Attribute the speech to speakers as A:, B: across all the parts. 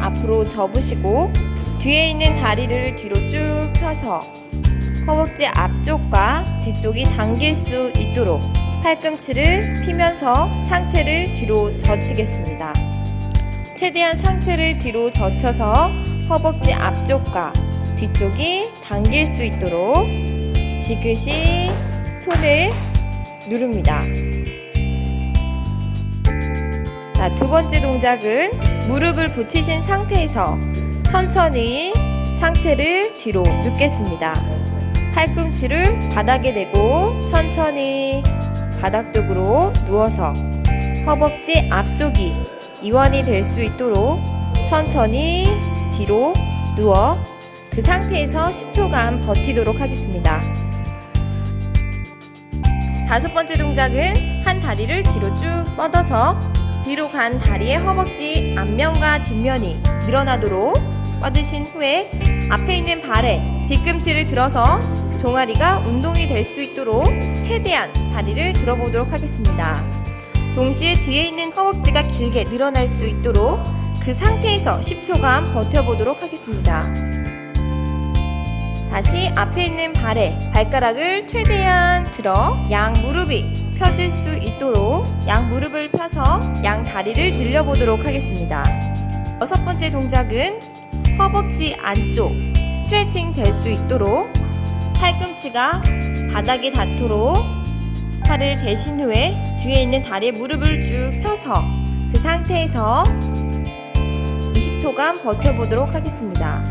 A: 앞으로 접으시고 뒤에 있는 다리를 뒤로 쭉 펴서 허벅지 앞쪽과 뒤쪽이 당길 수 있도록 팔꿈치를 피면서 상체를 뒤로 젖히겠습니다. 최대한 상체를 뒤로 젖혀서 허벅지 앞쪽과 뒤쪽이 당길 수 있도록 지그시 손을 누릅니다. 자, 두 번째 동작은 무릎을 붙이신 상태에서 천천히 상체를 뒤로 눕겠습니다. 팔꿈치를 바닥에 대고 천천히 바닥 쪽으로 누워서 허벅지 앞쪽이 이완이 될 수 있도록 천천히 뒤로 누워 그 상태에서 10초간 버티도록 하겠습니다. 다섯 번째 동작은 한 다리를 뒤로 쭉 뻗어서 뒤로 간 다리의 허벅지 앞면과 뒷면이 늘어나도록 뻗으신 후에 앞에 있는 발에 뒤꿈치를 들어서 종아리가 운동이 될 수 있도록 최대한 다리를 들어보도록 하겠습니다. 동시에 뒤에 있는 허벅지가 길게 늘어날 수 있도록 그 상태에서 10초간 버텨보도록 하겠습니다. 다시 앞에 있는 발에 발가락을 최대한 들어 양 무릎이 펴질 수 있도록 양 무릎을 펴서 양 다리를 늘려보도록 하겠습니다. 여섯 번째 동작은 허벅지 안쪽 스트레칭 될 수 있도록 팔꿈치가 바닥에 닿도록 팔을 대신 후에 뒤에 있는 다리에 무릎을 쭉 펴서 그 상태에서 20초간 버텨보도록 하겠습니다.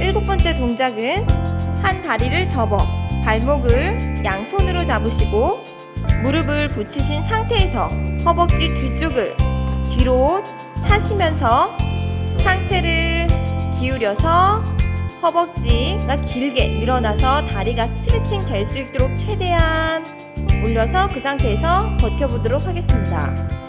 A: 일곱 번째 동작은 한 다리를 접어 발목을 양손으로 잡으시고 무릎을 붙이신 상태에서 허벅지 뒤쪽을 뒤로 차시면서 상체를 기울여서 허벅지가 길게 늘어나서 다리가 스트레칭 될 수 있도록 최대한 올려서 그 상태에서 버텨보도록 하겠습니다.